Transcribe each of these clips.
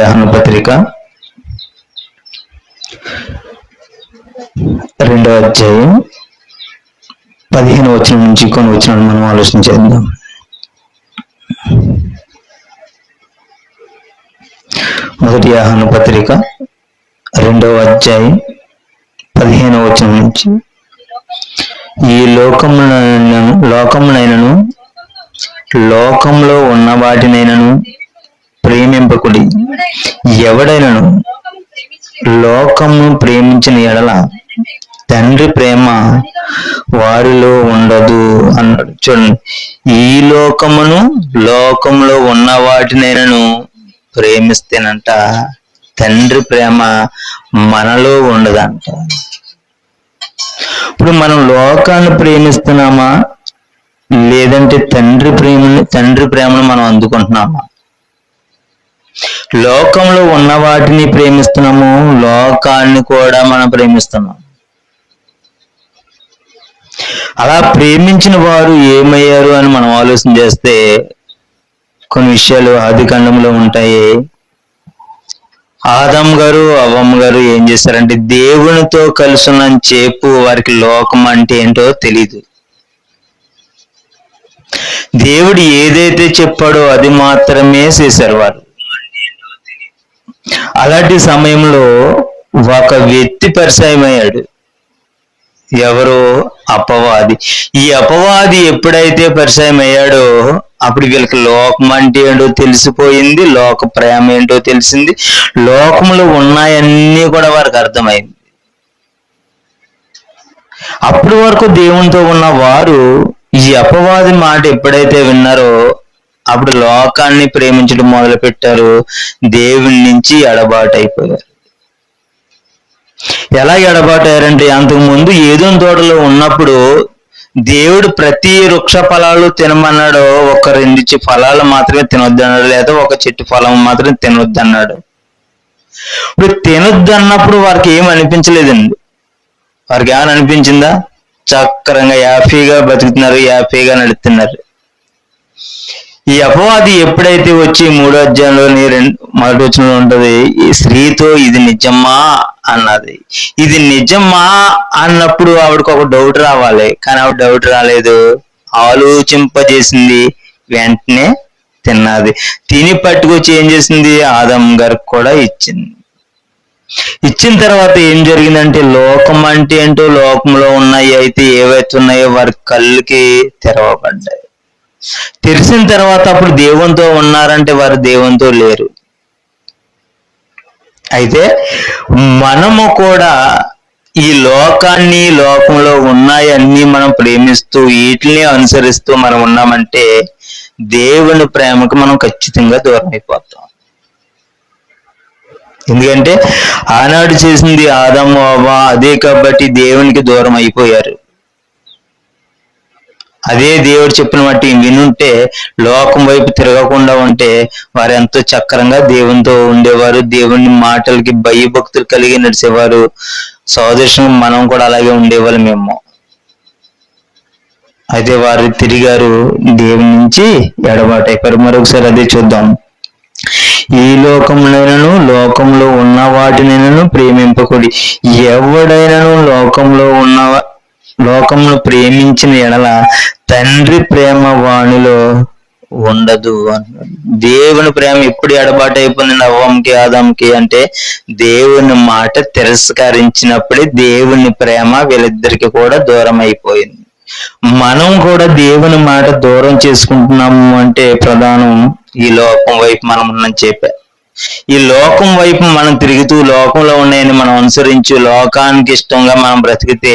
ఆహ్వాన పత్రిక రెండో అధ్యాయం. పదిహేను వచ్చిన నుంచి కొన్ని వచ్చిన మనం ఆలోచన చేద్దాం. మొదటి ఆహ్వాన పత్రిక రెండవ అధ్యాయం పదిహేను వచ్చిన నుంచి. ఈ లోకమునైనను లోకమునైనను లోకంలో ఉన్న వాటినైనను ప్రేమింపకుడి. ఎవడైనను లోకమును ప్రేమించిన ఎడల తండ్రి ప్రేమ వారిలో ఉండదు అన్నాడు. చూడండి ఈ లోకమును లోకంలో ఉన్న వాటినైనను ప్రేమిస్తేనంట తండ్రి ప్రేమ మనలో ఉండదంట. ఇప్పుడు మనం లోకాన్ని ప్రేమిస్తున్నామా? లేదంటే తండ్రి ప్రేమని తండ్రి ప్రేమను మనం అందుకుంటున్నామా? లోకంలో ఉన్న వాటిని ప్రేమిస్తున్నాము లోకాన్ని కూడా మనం ప్రేమిస్తున్నాం అలా ప్రేమించిన వారు ఏమయ్యారు అని మనం ఆలోచన చేస్తే కొన్ని విషయాలు ఆది ఖండంలో ఉంటాయి. ఆదం గారు అవ్వమ్మ గారు ఏం చేశారంటే దేవునితో కలుసున్న చేపు వారికి లోకం అంటే ఏంటో తెలీదు. దేవుడు ఏదైతే చెప్పాడో అది మాత్రమే చేశారు వారు. అలాంటి సమయంలో ఒక వ్యక్తి పరిచయం అయ్యాడు ఎవరు అపవాది. ఈ అపవాది ఎప్పుడైతే పరిచయం అయ్యాడో అప్పుడు వీళ్ళకి లోకం అంటే ఏంటో తెలిసిపోయింది లోక ప్రేమ ఏంటో తెలిసింది. లోకంలో ఉన్నాయన్నీ కూడా వారికి అర్థమైంది. అప్పటి వరకు దేవునితో ఉన్న వారు ఈ అపవాది మాట ఎప్పుడైతే విన్నారో అప్పుడు లోకాన్ని ప్రేమించడం మొదలు పెట్టారు దేవుని నుంచి ఎడబాటు అయిపోయారు ఎలా ఎడబాటయ్యారంటే అంతకు ముందు ఏదో తోటలో ఉన్నప్పుడు దేవుడు ప్రతి వృక్ష ఫలాలు తినమన్నాడు ఒక రెండు ఫలాలు మాత్రమే తినొద్దన్నాడు లేదా ఒక చెట్టు ఫలం మాత్రమే తినొద్దన్నాడు. ఇప్పుడు తినొద్దు అన్నప్పుడు వారికి ఏం అనిపించలేదండి? వారికి ఏమని అనిపించిందా? చక్రంగా హ్యాపీగా బతుకుతున్నారు హ్యాపీగా నడుతున్నారు. ఈ అపవాది ఎప్పుడైతే వచ్చి మూడో అధ్యాయంలోని రెండు మొదటి వచ్చిన ఉంటది ఈ స్త్రీతో ఇది నిజమా అన్నది. ఇది నిజమా అన్నప్పుడు ఆవిడకు ఒక డౌట్ రావాలి. కానీ ఆవిడ డౌట్ రాలేదు. ఆలోచింపజేసింది వెంటనే తిన్నది. తిని పట్టుకొచ్చి ఏం చేసింది? ఆదం గారికి కూడా ఇచ్చింది. ఇచ్చిన తర్వాత ఏం జరిగిందంటే లోకం అంటే ఏంటో లోకంలో ఉన్నాయి అయితే ఏవైతే ఉన్నాయో వారి కళ్ళకి తెరవబడ్డాయి. తెలిసిన తర్వాత అప్పుడు దేవునితో ఉన్నారంటే వారు దేవునితో లేరు. అయితే మనము కూడా ఈ లోకాన్ని లోకంలో ఉన్నాయన్నీ మనం ప్రేమిస్తూ వీటిని అనుసరిస్తూ మనం ఉన్నామంటే దేవుని ప్రేమకు మనం ఖచ్చితంగా దూరం అయిపోతాం. ఎందుకంటే ఆనాడు చేసింది ఆదమ్మ అవ్వ అదే కాబట్టి దేవునికి దూరం అయిపోయారు. అదే దేవుడు చెప్పిన వాటి వినుంటే లోకం వైపు తిరగకుండా ఉంటే వారు ఎంతో చక్రంగా దేవునితో ఉండేవారు దేవుని మాటలకి భయభక్తులు కలిగి నడిచేవారు. సోదర్శనం మనం కూడా అలాగే ఉండేవాళ్ళం మేము. అయితే వారు తిరిగారు దేవుని నుంచి ఎడబాటు అయిపోయారు. మరొకసారి అదే చూద్దాం. ఈ లోకములైనను లోకంలో ఉన్న వాటినైనను ప్రేమింపకుడి ఎవడైనను లోకంలో ఉన్న లోకమును ప్రేమించిన ఎడల తండ్రి ప్రేమ వాణిలో ఉండదు దేవుని ప్రేమ ఎప్పుడు ఎడబాటు అయిపోయింది? అవ్వంకి ఆదంకి అంటే దేవుని మాట తిరస్కరించినప్పుడే దేవుని ప్రేమ వీళ్ళిద్దరికి కూడా దూరం అయిపోయింది. మనం కూడా దేవుని మాట దూరం చేసుకుంటున్నాము అంటే ప్రధానం ఈ లోకం వైపు మనం ఉన్నాం చెప్పా. ఈ లోకం వైపు మనం తిరుగుతూ లోకంలో ఉన్నాయని మనం అనుసరించి లోకానికి ఇష్టంగా మనం బ్రతికితే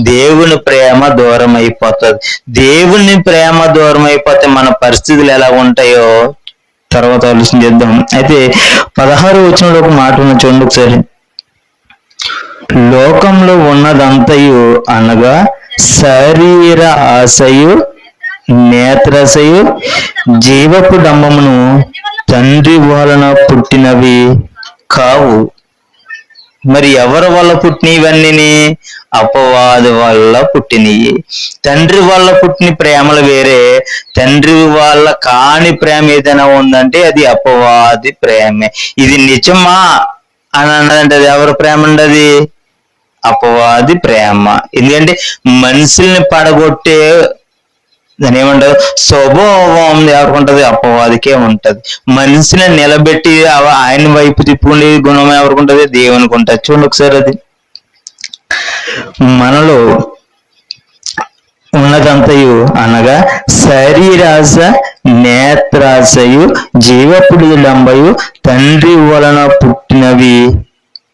దేవుని ప్రేమ దూరం అయిపోతుంది. దేవుని ప్రేమ దూరం అయిపోతే మన పరిస్థితులు ఎలా ఉంటాయో తర్వాత ఆలోచన చేద్దాం. అయితే పదహారు వచనంలో ఒక మాట ఉన్న చూడండి ఒకసారి. లోకంలో ఉన్నదంతయు అనగా శరీర ఆశయు నేత్రసయు జీవపు డంబమును తండ్రి వలన పుట్టినవి కావు. మరి ఎవరి వల్ల పుట్టినవన్నీ అపవాది వల్ల పుట్టినవి తండ్రి వల్ల పుట్టిన ప్రేమలు వేరే. తండ్రి వాళ్ళ కాని ప్రేమ ఏదైనా ఉందంటే అది అపవాది ప్రేమే. ఇది నిజమా? అని అన్నదంటే అది ఎవరి ప్రేమ ఉండదు అపవాది ప్రేమ. ఎందుకంటే మనుషుల్ని పడగొట్టే దాని ఏమంటారు స్వభావం ఎవరికి ఉంటది అపవాదికే ఉంటది. మనిషిని నిలబెట్టి ఆయన వైపు తిప్పుకునే గుణం ఎవరికి ఉంటది దేవునికి ఉంటది చూడండి ఒకసారి అది. మనలో ఉన్నదంతయు అనగా శరీరాశ నేత్రాశయు జీవపుడిలంబయు తండ్రి వలన పుట్టినవి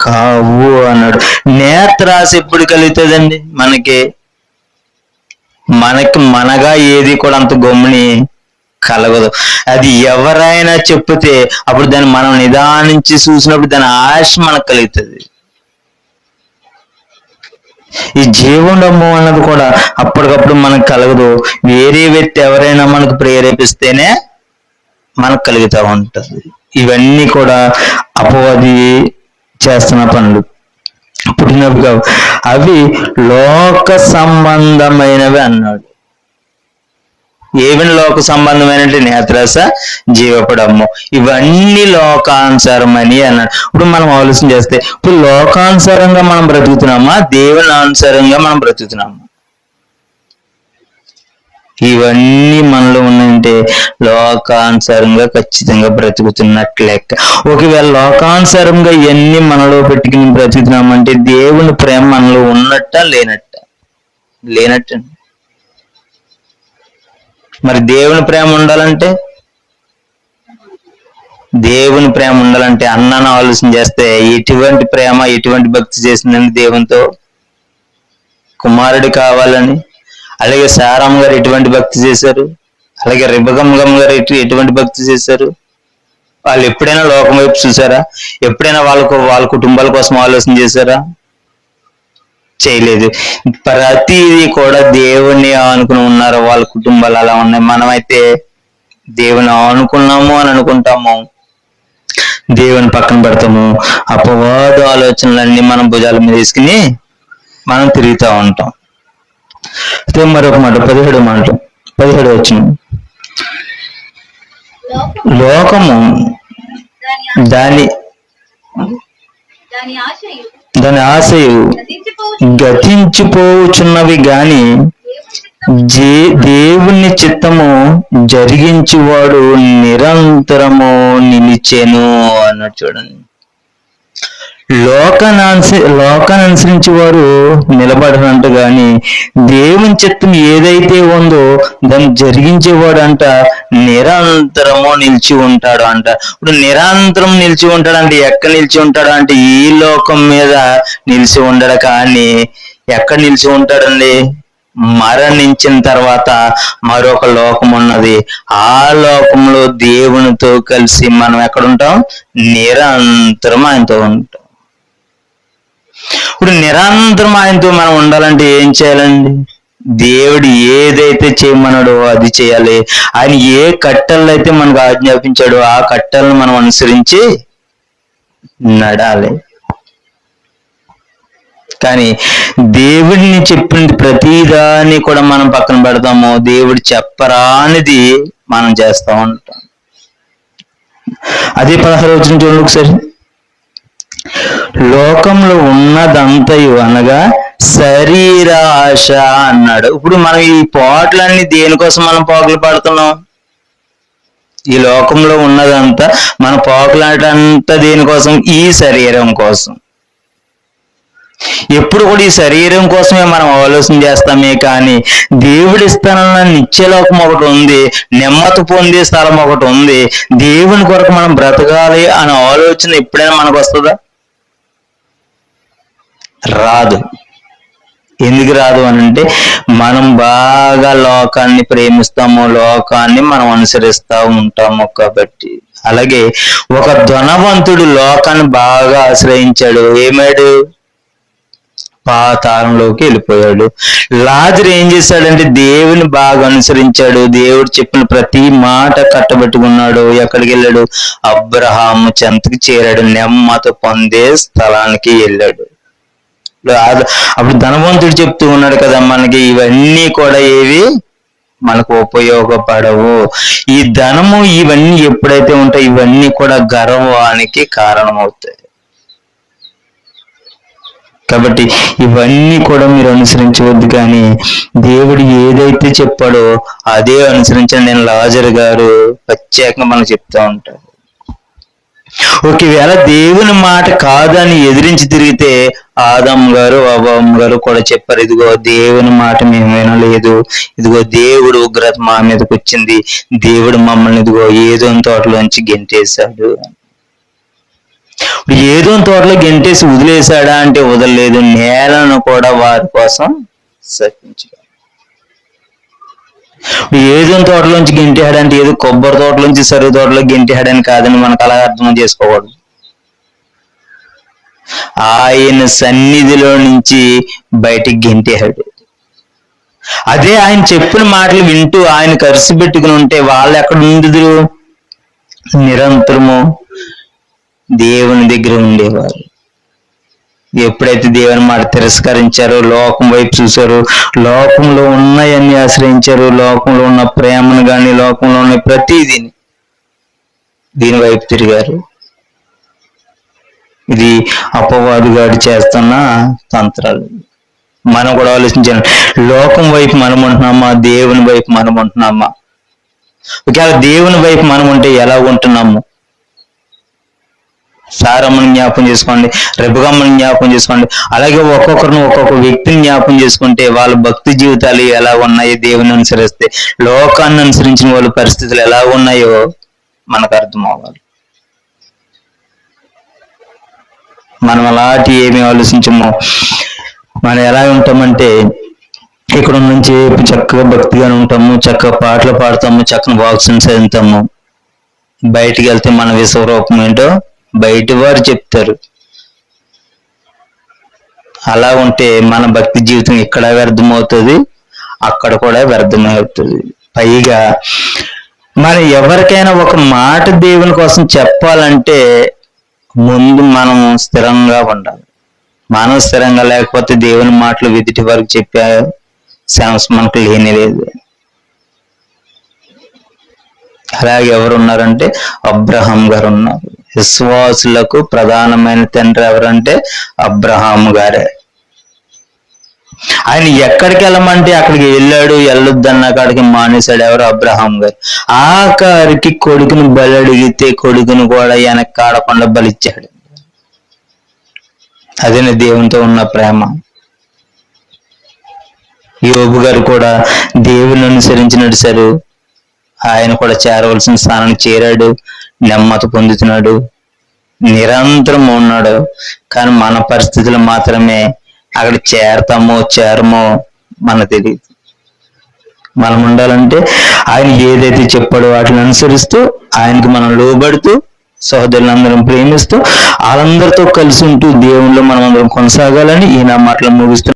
కావు అన్నాడు. నేత్రాశ ఎప్పుడు కలుగుతుందండి? మనకి మనకి మనగా ఏది కూడా అంత గమ్ముని కలగదు. అది ఎవరైనా చెప్తే అప్పుడు దాన్ని మనం నిదానించి చూసినప్పుడు దాని ఆశ మనకు కలుగుతుంది. ఈ జీవనము అన్నది కూడా అప్పటికప్పుడు మనకు కలగదు. వేరే వ్యక్తి ఎవరైనా మనకు ప్రేరేపిస్తేనే మనకు కలుగుతూ ఉంటుంది. ఇవన్నీ కూడా అపవాది చేస్తున్న పనులు. పుట్టినవి కావు. అవి లోక సంబంధమైనవి అన్నాడు. ఏవని లోక సంబంధమైన నేత్రాస జీవపడము. ఇవన్నీ లోకానుసారమని అన్నాడు. ఇప్పుడు మనం ఆలోచన చేస్తే ఇప్పుడు లోకానుసారంగా మనం బ్రతుకుతున్నామా? దేవుని అనుసారంగా మనం బ్రతుకుతున్నామా? ఇవన్నీ మనలో ఉన్నాయంటే లోకానుసారంగా ఖచ్చితంగా బ్రతుకుతున్నట్లు లెక్క. ఒకవేళ లోకానుసారంగా ఇవన్నీ మనలో పెట్టుకుని బ్రతుకుతున్నామంటే దేవుని ప్రేమ మనలో ఉన్నట్ట లేనట్ట? లేనట్ట? మరి దేవుని ప్రేమ ఉండాలంటే? దేవుని ప్రేమ ఉండాలంటే అన్నాను ఆలోచన చేస్తే ఎటువంటి ప్రేమ ఎటువంటి భక్తి చేసిందని దేవునితో? కుమారుడు కావాలని అలాగే సారాం గారు ఎటువంటి భక్తి చేశారు? అలాగే రిబగమ్మ గారు ఎటు- ఎటువంటి భక్తి చేశారు? వాళ్ళు ఎప్పుడైనా లోకం వైపు చూసారా ఎప్పుడైనా వాళ్ళకు వాళ్ళ కుటుంబాల కోసం ఆలోచన చేశారా? చేయలేదు. ప్రతిదీ కూడా దేవుణ్ణి ఆనుకుని ఉన్నారు. వాళ్ళ కుటుంబాలు అలా ఉన్నాయి. మనమైతే దేవుని ఆనుకున్నాము అని అనుకుంటాము. దేవుని పక్కన పెడతాము. అపవాదు ఆలోచనలన్నీ మనం భుజాల మీద వేసుకుని మనం తిరుగుతూ ఉంటాం. మరొక మాట పదిహేడు మాట పదిహేడు వచ్చిన. లోకము దాని దాని ఆశయు గతించిపోచున్నవి గాని దేవుని చిత్తము జే దేవుని చిత్తము జరిగించువాడు నిరంతరము నిలిచెను అన్నట్టు చూడండి. లోకాన్ని లోకాన్ని అనుసరించి వారు నిలబడనంట గాని దేవుని చిత్తం ఏదైతే ఉందో దాన్ని జరిగించేవాడు అంట నిరంతరము నిలిచి ఉంటాడు అంట ఇప్పుడు నిరంతరం నిలిచి ఉంటాడంటే ఎక్కడ నిలిచి ఉంటాడు అంటే ఈ లోకం మీద నిలిచి ఉండడు కానీ ఎక్కడ నిలిచి ఉంటాడండి? మరణించిన తర్వాత మరొక లోకం ఉన్నది. ఆ లోకంలో దేవునితో కలిసి మనం ఎక్కడ ఉంటాం? నిరంతరం ఆయనతో ఉంటాం. ఇప్పుడు నిరంతరం ఆయనతో మనం ఉండాలంటే ఏం చేయాలండి? దేవుడు ఏదైతే చేయమన్నాడో అది చేయాలి. ఆయన ఏ కట్టెలను అయితే మనకు ఆజ్ఞాపించాడో ఆ కట్టెలను మనం అనుసరించి నడాలి. కానీ దేవుడిని చెప్పింది ప్రతిదాన్ని కూడా మనం పక్కన పెడతాము. దేవుడు చెప్పరానిది మనం చేస్తా ఉంటాం. అదే పదహారు వచ్చిన చూడండి ఒకసారి. లోకంలో ఉన్నదంతయు అనగా శరీరాశ అన్నాడు. ఇప్పుడు మనం ఈ పోట్లన్నీ దేనికోసం మనం పోకలు పడుతున్నాం? ఈ లోకంలో ఉన్నదంతా మన పోకలాటంతా దేనికోసం? ఈ శరీరం కోసం. ఎప్పుడు కూడా ఈ శరీరం కోసమే మనం ఆలోచన చేస్తామే కానీ దేవుడి ఇస్తానన్న నిత్యలోకం ఒకటి ఉంది నెమ్మది పొందే స్థలం ఒకటి ఉంది. దేవుని కొరకు మనం బ్రతకాలి అనే ఆలోచన ఎప్పుడైనా మనకు వస్తుందా? రాదు. ఎందుకు రాదు అని అంటే మనం బాగా లోకాన్ని ప్రేమిస్తాము లోకాన్ని మనం అనుసరిస్తూ ఉంటాము కాబట్టి. అలాగే ఒక ధనవంతుడు లోకాన్ని బాగా ఆశ్రయించాడు. ఏమాడు పాతాళంలోకి వెళ్ళిపోయాడు. లాజర్ ఏం చేశాడంటే దేవుని బాగా అనుసరించాడు. దేవుడు చెప్పిన ప్రతి మాట కట్టబెట్టుకున్నాడు. ఎక్కడికి వెళ్ళాడు? అబ్రహాము చెంతకి చేరాడు. నెమ్మత పొందే స్థలానికి వెళ్ళాడు. అప్పుడు ధనవంతుడు చెప్తూ ఉన్నాడు కదా మనకి ఇవన్నీ కూడా ఏవి? మనకు ఉపయోగపడవు. ఈ ధనము ఇవన్నీ ఎప్పుడైతే ఉంటాయి ఇవన్నీ కూడా గర్వానికి కారణమవుతాయి. కాబట్టి ఇవన్నీ కూడా మీరు అనుసరించవద్దు కానీ దేవుడు ఏదైతే చెప్పాడో అదే అనుసరించండి నేను లాజర్ గారు ప్రత్యేకంగా మనకు చెప్తా ఉంటాడు ఒకవేళ దేవుని మాట కాదని ఎదిరించి తిరిగితే ఆదం గారు అవ్వం గారు కూడా చెప్పారు ఇదిగో దేవుని మాట మేము వినలేదు ఇదిగో దేవుడు ఉగ్రత మా మీదకి వచ్చింది. దేవుడు మమ్మల్ని ఇదిగో ఏదో తోటలోంచి గెంటేశాడు. ఏదో తోటలో గెంటేసి వదిలేశాడా అంటే వదలలేదు. నేలను కూడా వారి కోసం శపించాడు ఏదో తోటలోంచి గెంటిహాడంటే ఏదో కొబ్బరి తోటలోంచి సరుగు తోటలో గెంటేహాడని కాదని మనకు అలా అర్థం చేసుకోకూడదు. ఆయన సన్నిధిలో నుంచి బయటికి గెంటిహాడు. అదే ఆయన చెప్పిన మాటలు వింటూ ఆయన ఖర్చు పెట్టుకుని ఉంటే వాళ్ళు ఎక్కడ ఉండుదురు? నిరంతరము దేవుని దగ్గర ఉండేవారు. ఎప్పుడైతే దేవుని మాట తిరస్కరించారో లోకం వైపు చూశారు లోకంలో ఉన్నాయన్ని ఆశ్రయించారు లోకంలో ఉన్న ప్రేమను కానీ లోకంలో ఉన్న ప్రతిదీని దీని వైపు తిరిగారు. ఇది అపవాదుగాడు చేస్తున్న తంత్రాలు. మనం కూడా ఆలోచించాలి. లోకం వైపు మనం ఉంటున్నామా? దేవుని వైపు మనం ఉంటున్నామా? ఒకవేళ దేవుని వైపు మనం ఉంటే ఎలా ఉంటున్నాము? సారమ్మని జ్ఞాపం చేసుకోండి రెబ్బగమ్మని జ్ఞాపం చేసుకోండి అలాగే ఒక్కొక్కరిని ఒక్కొక్క వ్యక్తిని జ్ఞాపం చేసుకుంటే వాళ్ళ భక్తి జీవితాలు ఎలా ఉన్నాయో దేవుని అనుసరిస్తే లోకాన్ని అనుసరించిన వాళ్ళ పరిస్థితులు ఎలా ఉన్నాయో మనకు అర్థం అవ్వాలి మనం అలాంటి ఏమి ఆలోచించము. మనం ఎలా ఉంటామంటే ఇక్కడ నుంచి చక్కగా భక్తిగానే ఉంటాము చక్కగా పాటలు పాడతాము చక్కని వాక్సిన్స్ చదువుతాము. బయటికి వెళ్తే మన విశ్వరూపం ఏంటో బయటి వారు చెప్తారు. అలా ఉంటే మన భక్తి జీవితం ఇక్కడ వ్యర్థమవుతుంది అక్కడ కూడా వ్యర్థమవుతుంది. పైగా మనం ఎవరికైనా ఒక మాట దేవుని కోసం చెప్పాలంటే ముందు మనం స్థిరంగా ఉండాలి. మనం స్థిరంగా లేకపోతే దేవుని మాటలు ఎదుటి వరకు చెప్పే ఛాన్స్ మనకు లేని లేదు. అలాగే ఎవరు ఉన్నారంటే అబ్రహం గారు ఉన్నారు. విశ్వాసులకు ప్రధానమైన తండ్రి ఎవరంటే అబ్రహాం గారే. ఆయన ఎక్కడికి వెళ్ళమంటే అక్కడికి వెళ్ళాడు వెళ్ళొద్దన్న కాడికి మానేశాడు ఎవరు? అబ్రహాం గారు. ఆఖరికి కొడుకుని బలి అడిగితే కొడుకుని కూడా వెనక్కి ఆడకుండా బలిచ్చాడు. అదే దేవునితో ఉన్న ప్రేమ. యోబు గారు కూడా దేవుని అనుసరించి నడిచారు. ఆయన కూడా చేరవలసిన స్థానానికి చేరాడు నెమ్మది పొందుతున్నాడు నిరంతరం ఉన్నాడు. కానీ మన పరిస్థితులు మాత్రమే అక్కడ చేరతామో చేరమో మన తెలియదు. మనం ఉండాలంటే ఆయన ఏదైతే చెప్పాడో వాటిని అనుసరిస్తూ ఆయనకి మనం లోబడుతూ సహోదరులందరం ప్రేమిస్తూ వాళ్ళందరితో కలిసి ఉంటూ దేవుళ్ళు మనం అందరం కొనసాగాలని ఈ మాటలు ముగిస్తున్నాం.